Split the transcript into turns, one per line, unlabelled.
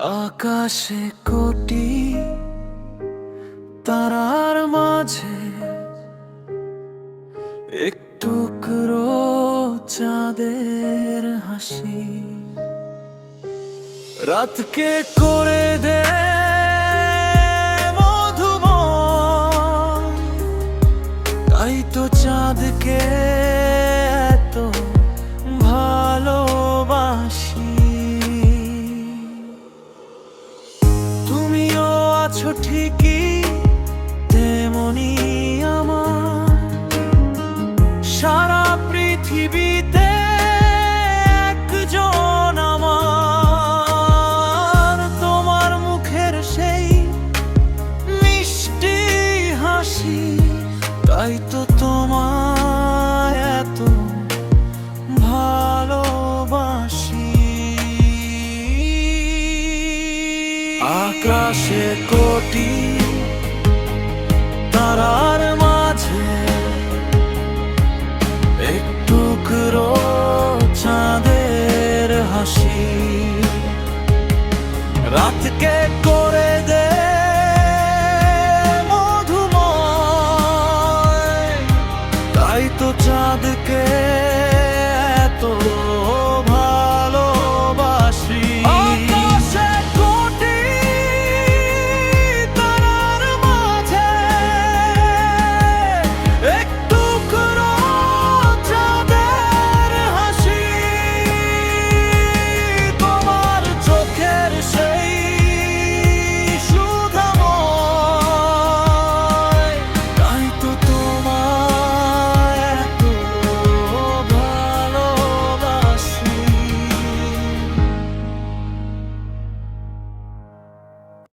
আকাশে কোটি তারার মাঝে একটু টুকরো চাঁদের হাসি। রাতকে করে দে তাই তো চাঁদকে এত আছো ঠিকই তেমনি আমার সারা পৃথিবীতে আকাশে কোটি তারার মাঝে একটুকরো চাঁদের হাসি। রাতকে করে দে মধুময় তাই তো চাঁদকে say